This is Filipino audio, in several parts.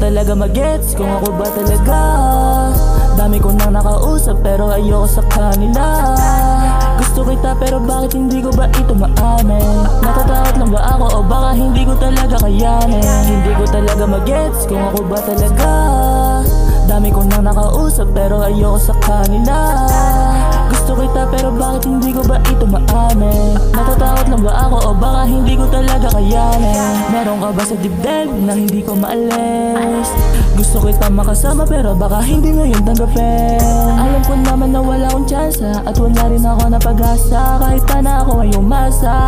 talaga magets kung ako ba talaga. Dami ko nang nakausap pero ayoko sa kanila. Gusto kita pero bakit hindi ko ba ito maamin? Natatakot lang ba ako o baka hindi ko talaga kayanin? Hindi ko talaga magets kung ako ba talaga. Dami ko nang nakausap pero ayoko sa kanila Ba ako o baka hindi ko talaga kayanin Meron ka ba sa dibdib na hindi ko maalis? Gusto kita makasama pero baka hindi mo yun tanggapin. Alam ko naman na wala akong tsansa At wala rin ako na pag-asa. Kahit pa na ako ay umasa.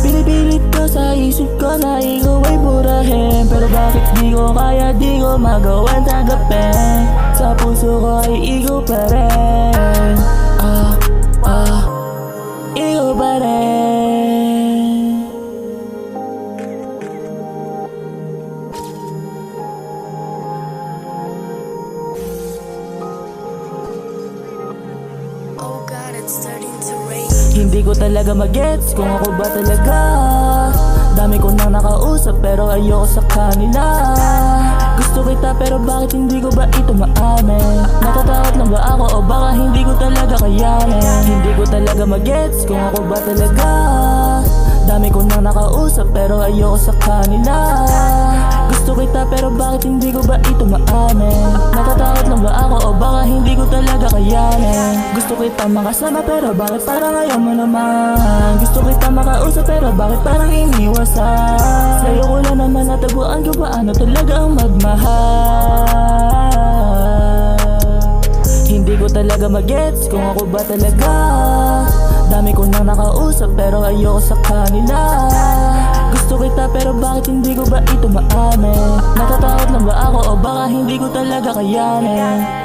Pinipilit ko sa isip ko na ikaw ay burahin. Pero bakit di ko kaya di ko magawan tanggapin? Sa puso ko ay ikaw pa rin Hindi ko talaga magets kung ako ba talaga. Dami ko nang nakausap pero ayoko sa kanila. Gusto kita pero bakit hindi ko ba ito maamin ba ako o baka hindi ko talaga kayanin? Hindi ko talaga magets kung ako ba talaga. Dami ko nang nakausap pero ayoko sa kanila. Gusto kita pero bakit hindi ko ba ito maamin? Natatakot lang ba ako o baka hindi ko talaga kayanin? Gusto kita makasama pero bakit parang ayaw mo naman? Gusto kita makausap pero bakit parang iniwasan? Sa'yo ko lang naman natabuan ko paano talaga ang magmahal talaga magets kung ako ba talaga? Dami ko nang nakausap pero ayoko sa kanila. Gusto kita pero bakit hindi ko ba ito maamin? Natatakot lang ba ako o baka hindi ko talaga kayanin